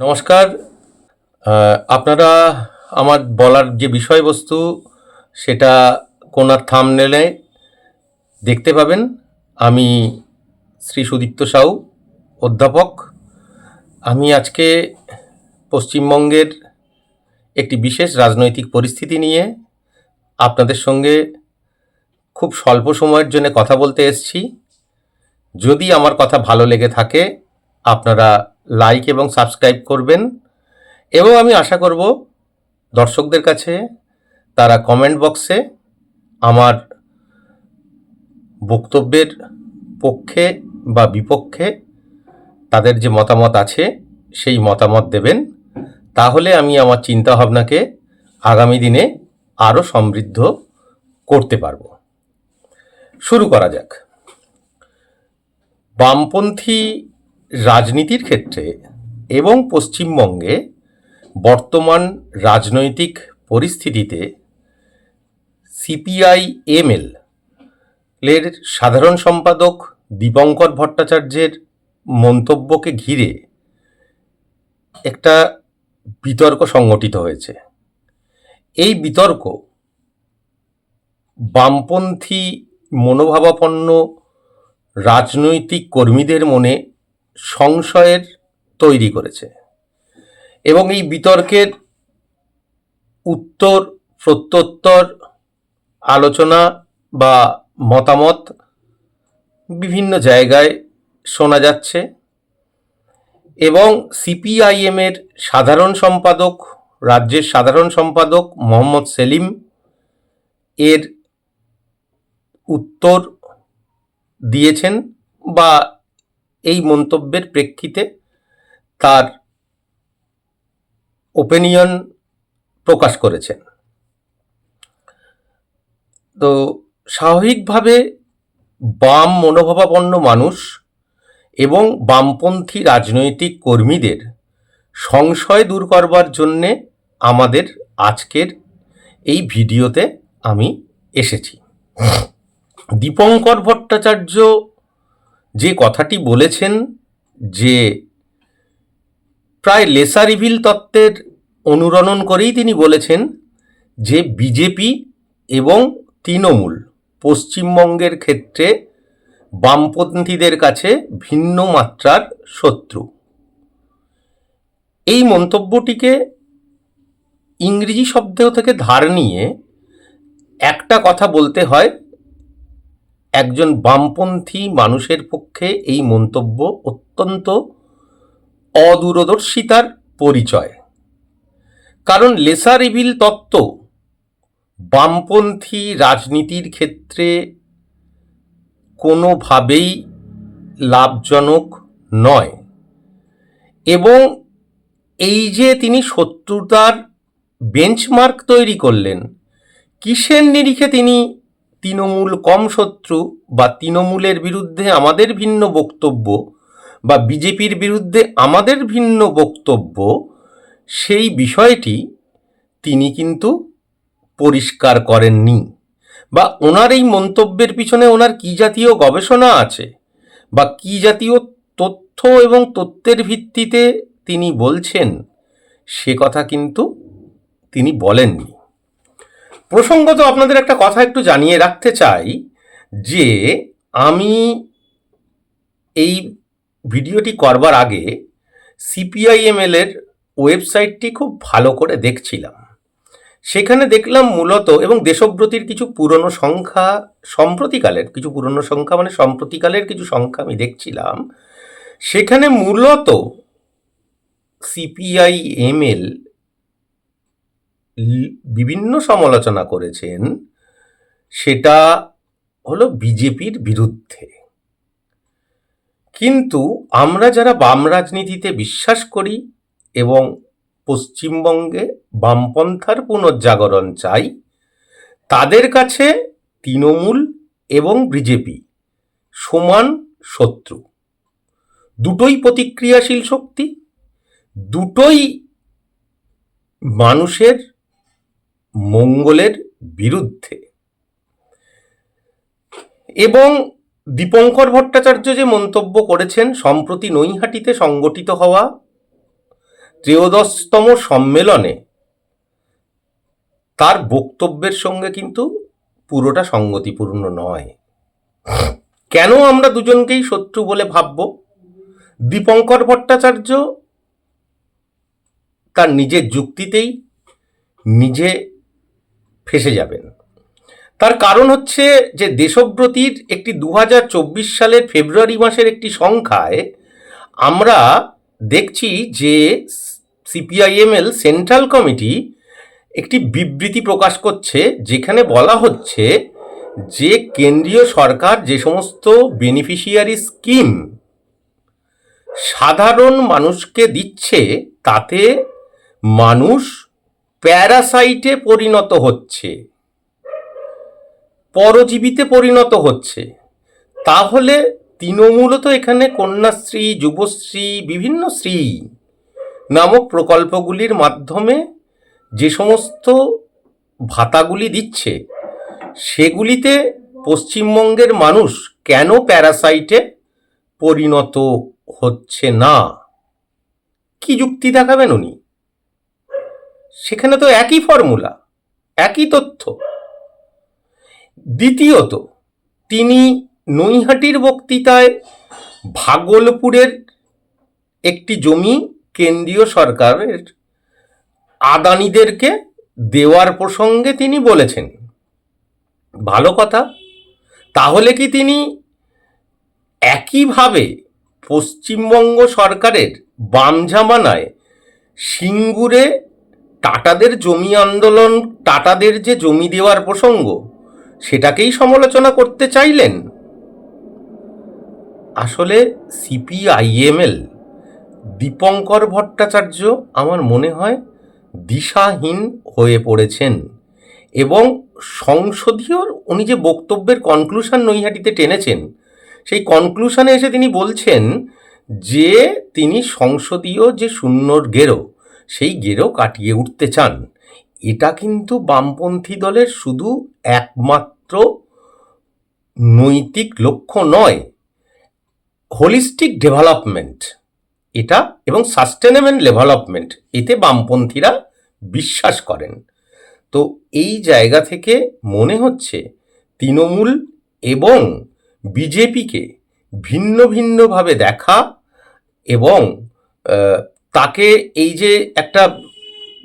নমস্কার। আপনারা আমার বলার যে বিষয়বস্তু, সেটা কোনার থামনেলে দেখতে পাবেন। আমি শ্রী সুদীপ্ত সাউ, অধ্যাপক। আমি আজকে পশ্চিমবঙ্গের একটি বিশেষ রাজনৈতিক পরিস্থিতি নিয়ে আপনাদের সঙ্গে খুব স্বল্প সময়ের জন্য কথা বলতে এসেছি। যদি আমার কথা ভালো লেগে থাকে, আপনারা লাইক এবং সাবস্ক্রাইব করবেন। এবং আমি আশা করব দর্শকদের কাছে, তারা কমেন্ট বক্সে আমার বক্তব্যের পক্ষে বা বিপক্ষে তাদের যে মতামত আছে, সেই মতামত দেবেন। তাহলে আমি আমার চিন্তাভাবনাকে আগামী দিনে আরও সমৃদ্ধ করতে পারব। শুরু করা যাক। বামপন্থী রাজনীতির ক্ষেত্রে এবং পশ্চিমবঙ্গে বর্তমান রাজনৈতিক পরিস্থিতিতে সিপিআই এমএল এর সাধারণ সম্পাদক দীপঙ্কর ভট্টাচার্যের মন্তব্যকে ঘিরে একটা বিতর্ক সংগঠিত হয়েছে। এই বিতর্ক বামপন্থী মনোভাবাপন্ন রাজনৈতিক কর্মীদের মনে সংশয়ের তৈরি করেছে। এবং এই বিতর্কের উত্তর, প্রত্যুত্তর, আলোচনা বা মতামত বিভিন্ন জায়গায় শোনা যাচ্ছে এবং সিপিআইএমের সাধারণ সম্পাদক, রাজ্যের সাধারণ সম্পাদক মোহাম্মদ সেলিম এর উত্তর দিয়েছেন বা এই মন্তব্যের প্রেক্ষিতে তার ওপিনিয়ন প্রকাশ করেছেন। তো স্বাভাবিকভাবে বাম মনোভাবাপন্ন মানুষ এবং বামপন্থী রাজনৈতিক কর্মীদের সংশয় দূর করবার জন্যে আমাদের আজকের এই ভিডিওতে আমি এসেছি। দীপঙ্কর ভট্টাচার্য যে কথাটি বলেছেন যে প্রায় লেসা রিভিল তত্ত্বের অনুরণন করেই তিনি বলেছেন যে বিজেপি এবং তৃণমূল পশ্চিমবঙ্গের ক্ষেত্রে বামপন্থীদের কাছে ভিন্ন মাত্রার শত্রু। এই মন্তব্যটিকে ইংরেজি শব্দ থেকে ধার নিয়ে একটা কথা বলতে হয় একজন বামপন্থী মানুষের পক্ষে এই মন্তব্য অত্যন্ত অদূরদর্শিতার পরিচয়। কারণ লেসা রিভিল তত্ত্ব বামপন্থী রাজনীতির ক্ষেত্রে কোনোভাবেই লাভজনক নয় এবং এই যে তিনি শত্রুতার বেঞ্চমার্ক তৈরি করলেন, কিসের নিরিখে তিনি তৃণমূল কম শত্রু বা তৃণমূলের বিরুদ্ধে আমাদের ভিন্ন বক্তব্য বা বিজেপির বিরুদ্ধে আমাদের ভিন্ন বক্তব্য, সেই বিষয়টি তিনি কিন্তু পরিষ্কার করেননি বা ওনার এই মন্তব্যের পিছনে ওনার কী জাতীয় গবেষণা আছে বা কী জাতীয় তথ্য এবং তথ্যের ভিত্তিতে তিনি বলছেন, সে কথা কিন্তু তিনি বলেননি। প্রসঙ্গত আপনাদের একটা কথা একটু জানিয়ে রাখতে চাই, যে আমি এই ভিডিওটি করবার আগে সিপিআইএমএল এর ওয়েবসাইটটি খুব ভালো করে দেখছিলাম। সেখানে দেখলাম মূলত এবং দেশব্রতির কিছু পুরনো সংখ্যা সম্প্রতিকালের, কিছু পুরনো সংখ্যা মানে সম্প্রতিকালের কিছু সংখ্যা আমি দেখছিলাম। সেখানে মূলত সিপিআইএমএল বিভিন্ন সমালোচনা করেছেন, সেটা হলো বিজেপির বিরুদ্ধে। কিন্তু আমরা যারা বাম রাজনীতিতে বিশ্বাস করি এবং পশ্চিমবঙ্গে বামপন্থার পুনর্জাগরণ চাই, তাদের কাছে তৃণমূল এবং বিজেপি সমান শত্রু। দুটোই প্রতিক্রিয়াশীল শক্তি, দুটোই মানুষের মঙ্গলের বিরুদ্ধে। এবং দীপঙ্কর ভট্টাচার্য যে মন্তব্য করেছেন, সম্প্রতি নৈহাটিতে সংগঠিত হওয়া ত্রয়োদশতম সম্মেলনে, তার বক্তব্যের সঙ্গে কিন্তু পুরোটা সঙ্গতিপূর্ণ নয়। কেন আমরা দুজনকেই শত্রু বলে ভাবব? দীপঙ্কর ভট্টাচার্য তার নিজের যুক্তিতেই নিজে ফেসে যাবেন। তার কারণ হচ্ছে যে দেশব্রতির একটি দু হাজার চব্বিশ সালের ফেব্রুয়ারি মাসের একটি সংখ্যায় আমরা দেখছি যে সিপিআইএমএল সেন্ট্রাল কমিটি একটি বিবৃতি প্রকাশ করছে যেখানে বলা হচ্ছে যে কেন্দ্রীয় সরকার যে সমস্ত বেনিফিশিয়ারি স্কিম সাধারণ মানুষকে দিচ্ছে, তাতে মানুষ প্যারাসাইটে পরিণত হচ্ছে। পরজীবীতে পরিণত হচ্ছে। তাহলে তৃণমূলও তো এখানে কন্যাশ্রী, যুবশ্রী, বিভিন্ন শ্রী নামক প্রকল্পগুলির মাধ্যমে যে সমস্ত ভাতাগুলি দিচ্ছে, সেগুলিতে পশ্চিমবঙ্গের মানুষ কেন প্যারাসাইটে পরিণত হচ্ছে না? কি যুক্তি দেখাবেন উনি? সেখানে তো একই ফর্মুলা, একই তথ্য। দ্বিতীয়ত, তিনি নৈহাটির বক্তৃতায় ভাগলপুরের একটি জমি কেন্দ্রীয় সরকারের আদানিদেরকে দেওয়ার প্রসঙ্গে তিনি বলেছেন। ভালো কথা, তাহলে কি তিনি একইভাবে পশ্চিমবঙ্গ সরকারের বাম জামানায় সিঙ্গুরে টাটাদের জমি আন্দোলন, টাটাদের যে জমি দেওয়ার প্রসঙ্গ, সেটাকেই সমালোচনা করতে চাইলেন? আসলে সিপিআইএমএল, দীপঙ্কর ভট্টাচার্য আমার মনে হয় দিশাহীন হয়ে পড়েছেন এবং সংসদীয় উনি যে বক্তব্যের কনক্লুশন নৈহাটিতে টেনেছেন, সেই কনক্লুশনে এসে তিনি বলছেন যে তিনি সংসদীয় যে শূন্যর গেরো সেই গেরো কাটিয়ে উঠতে চান। এটা কিন্তু বামপন্থী দলের শুধু একমাত্র নৈতিক লক্ষ্য নয় হোলিস্টিক ডেভেলপমেন্ট এটা এবং সাস্টেনেবল ডেভেলপমেন্ট এতে বামপন্থীরা বিশ্বাস করেন। তো এই জায়গা থেকে মনে হচ্ছে তৃণমূল এবং বিজেপিকে ভিন্ন ভিন্নভাবে দেখা এবং তাকে এই যে একটা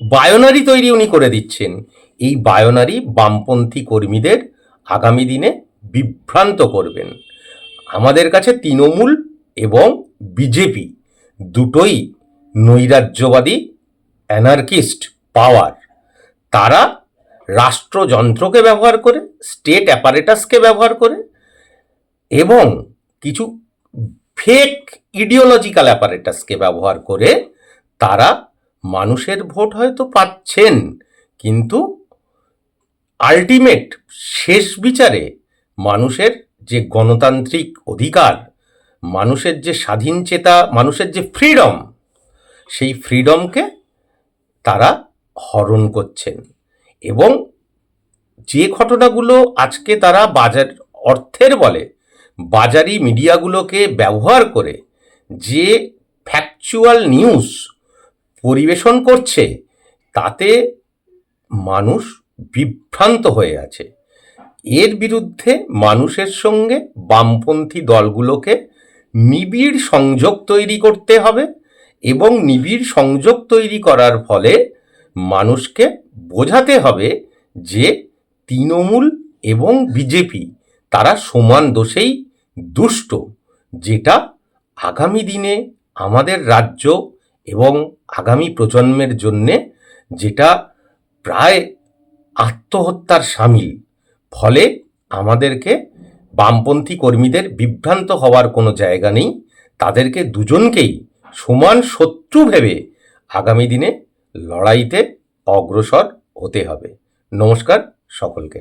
বায়োনারি তৈরি উনি করে দিচ্ছেন, এই বায়োনারি বামপন্থী কর্মীদের আগামী দিনে বিভ্রান্ত করবেন। আমাদের কাছে তৃণমূল এবং বিজেপি দুটোই নৈরাজ্যবাদী, অ্যানার্কিস্ট পাওয়ার। তারা রাষ্ট্রযন্ত্রকে ব্যবহার করে, স্টেট অ্যাপারেটাসকে ব্যবহার করে এবং কিছু ফেক ইডিওলজিক্যাল অ্যাপারেটাসকে ব্যবহার করে তারা মানুষের ভোট হয়তো পাচ্ছেন, কিন্তু আলটিমেট শেষ বিচারে মানুষের যে গণতান্ত্রিক অধিকার, মানুষের যে স্বাধীন চেতা, মানুষের যে ফ্রিডম সেই ফ্রিডমকে তারা হরণ করছেন। এবং যে ঘটনাগুলো আজকে তারা বাজার, অর্থের বলে, বাজারি মিডিয়াগুলোকে ব্যবহার করে যে ফ্যাকচুয়াল নিউজ পরিবেশন করছে, তাতে মানুষ বিভ্রান্ত হয়ে আছে। এর বিরুদ্ধে মানুষের সঙ্গে বামপন্থী দলগুলোকে নিবিড় সংযোগ তৈরি করতে হবে এবং নিবিড় সংযোগ তৈরি করার ফলে মানুষকে বোঝাতে হবে যে তৃণমূল এবং বিজেপি তারা সমান দোষেই দুষ্ট, যেটা আগামী দিনে আমাদের রাজ্য এবং আগামী প্রজন্মের জন্যে যেটা প্রায় আত্মহত্যার সামিল, ফলে আমাদেরকে বামপন্থী কর্মীদের বিভ্রান্ত হওয়ার কোনো জায়গা নেই। তাদেরকে দুজনকেই সমান শত্রু ভেবে আগামী দিনে লড়াইতে অগ্রসর হতে হবে। নমস্কার সকলকে।